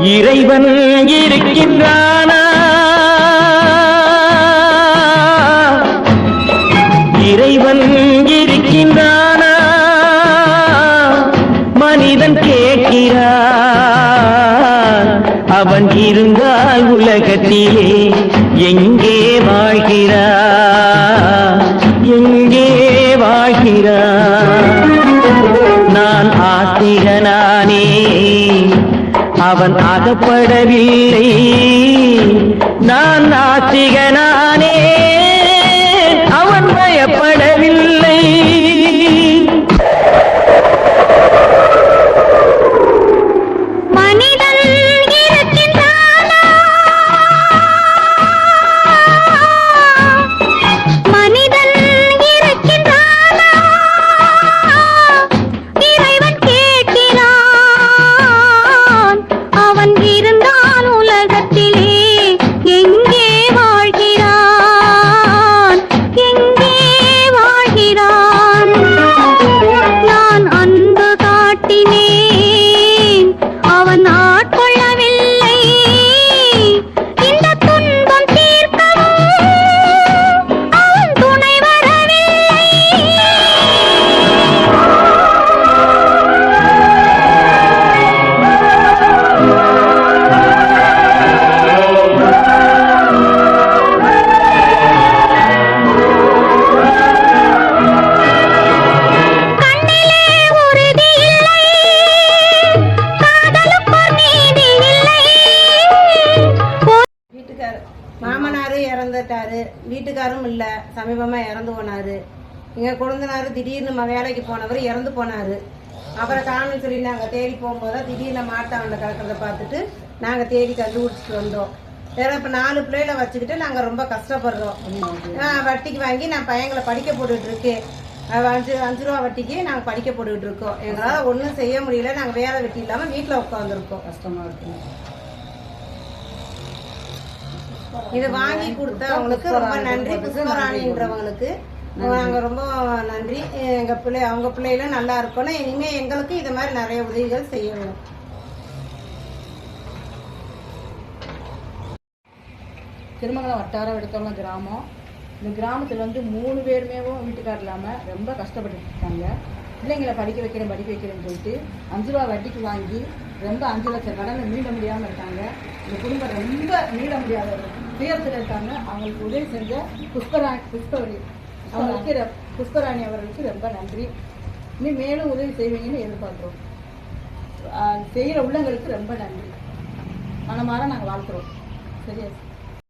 இறைவன் இருக்கின்றானா? இறைவன் இருக்கின்றானா? மனிதன் கேட்கிறான். அவன் இருந்தால் உலகத்திலே எங்கே வாழ்கிறான்? எங்கே வாழ்கிறான்? நான் ஆத்திகனானே அவன் அகப்படவில்லை இறந்துட்டாரு. வீட்டுக்காரும் இல்லை. சமீபமாக இறந்து போனாரு. எங்கள் கொழுந்தனாரு திடீர்னு நம்ம வேலைக்கு போனவர் இறந்து போனாரு. அப்புறம் காணும்னு சொல்லி நாங்கள் தேடி போகும்போது தான் திடீர்னு மாட்டாவில் கிடக்கிறத பார்த்துட்டு நாங்கள் தேடி கண்டுபிடிச்சிட்டு வந்தோம். வேற இப்போ நாலு பிள்ளைகளை வச்சுக்கிட்டு நாங்கள் ரொம்ப கஷ்டப்படுறோம். வட்டிக்கு வாங்கி நான் பையங்களை படிக்க போட்டுக்கிட்டு இருக்கேன். அஞ்சு அஞ்சு ரூபா வட்டிக்கு நாங்கள் படிக்க போட்டுக்கிட்டு இருக்கோம். எங்களால் ஒன்றும் செய்ய முடியல. நாங்கள் வேலை வெட்டி இல்லாமல் வீட்டில் உட்காந்துருக்கோம் கஷ்டமாக இருக்குது இது வாங்கி கொடுத்தவங்களுக்கு ரொம்ப நன்றி. புஷ்பராணின்றவங்களுக்கு நாங்க ரொம்ப நன்றி. எங்க பிள்ளை அவங்க பிள்ளைகளும் நல்லா இருக்கணும். இனிமே எங்களுக்கு இது மாதிரி நிறைய உதவிகள் செய்யணும் திருமங்கலம் வட்டாரம் எடுத்தவங்க கிராமம். இந்த கிராமத்தில் வந்து மூணு பேருமே வீட்டுக்கார் இல்லாமல் ரொம்ப கஷ்டப்பட்டு இருக்காங்க. பிள்ளைங்களை படிக்க வைக்கிறேன் படிக்க வைக்கிறேன்னு சொல்லிட்டு அஞ்சு ரூபா வட்டிக்கு வாங்கி ரொம்ப அஞ்சு லட்சம் கடனை மீள முடியாமல் இருக்காங்க. இந்த குடும்பம் ரொம்ப மீட முடியாத துயரத்தில் இருக்காங்க. அவங்களுக்கு உதவி செஞ்ச புஷ்பராணி புஷ்பவரி அவங்களுக்கு ரெ- புஷ்பராணி அவர்களுக்கு ரொம்ப நன்றி. இன்னும் மேலும் உதவி செய்வீங்கன்னு எதிர்பார்க்குறோம். செய்கிற உள்ளங்களுக்கு ரொம்ப நன்றி. மனமாற நாங்கள் வாழ்த்துறோம். சரியா?